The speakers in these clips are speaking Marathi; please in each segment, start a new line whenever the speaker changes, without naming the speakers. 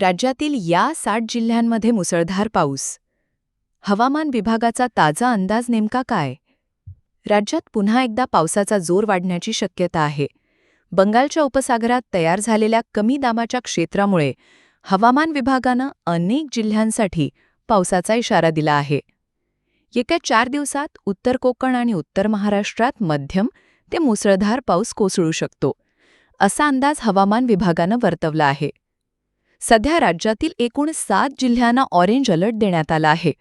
राज्यातील या साठ जिल्ह्यांमध्ये मुसळधार पाऊस. हवामान विभागाचा ताजा अंदाज नेमका काय? राज्यात पुन्हा एकदा पावसाचा जोर वाढण्याची शक्यता आहे. बंगालच्या उपसागरात तयार झालेल्या कमी दामाच्या क्षेत्रामुळे हवामान विभागानं अनेक जिल्ह्यांसाठी पावसाचा इशारा दिला आहे. येत्या चार दिवसात उत्तर कोकण आणि उत्तर महाराष्ट्रात मध्यम ते मुसळधार पाऊस कोसळू शकतो असा अंदाज हवामान विभागानं वर्तवला आहे. सध्या राज्यातील एकूण सात जिल्ह्यांना ऑरेंज अलर्ट देण्यात आला आहे.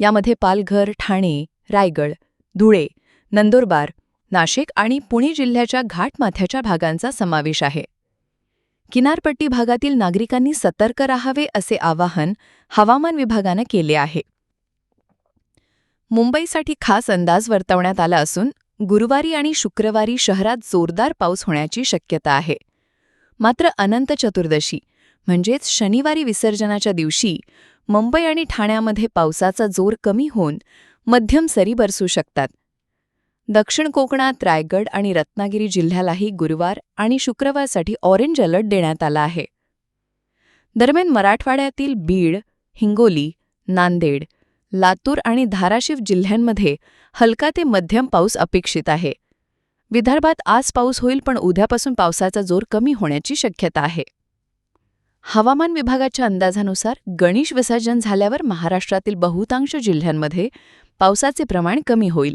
यामध्ये पालघर ठाणे रायगड धुळे नंदुरबार नाशिक आणि पुणे जिल्ह्याच्या घाटमाथ्याच्या भागांचा समावेश आहे. किनारपट्टी भागातील नागरिकांनी सतर्क राहावे असे आवाहन हवामान विभागानं केले आहे. मुंबईसाठी खास अंदाज वर्तवण्यात आला असून गुरुवारी आणि शुक्रवारी शहरात जोरदार पाऊस होण्याची शक्यता आहे. मात्र अनंत चतुर्दशी म्हणजेच शनिवारी विसर्जनाच्या दिवशी मुंबई आणि ठाण्यामध्ये पावसाचा जोर कमी होऊन मध्यम सरी बरसू शकतात. दक्षिण कोकणात रायगड आणि रत्नागिरी जिल्ह्यालाही गुरुवार आणि शुक्रवारसाठी ऑरेंज अलर्ट देण्यात आला आहे. दरम्यान मराठवाड्यातील बीड हिंगोली नांदेड लातूर आणि धाराशिव जिल्ह्यांमध्ये हलका ते मध्यम पाऊस अपेक्षित आहे. विदर्भात आज पाऊस होईल पण उद्यापासून पावसाचा जोर कमी होण्याची शक्यता आहे. हवामान विभागाच्या अंदाजानुसार गणेश विसर्जन झाल्यावर महाराष्ट्रातील बहुतांश जिल्ह्यांमध्ये पावसाचे प्रमाण कमी होईल.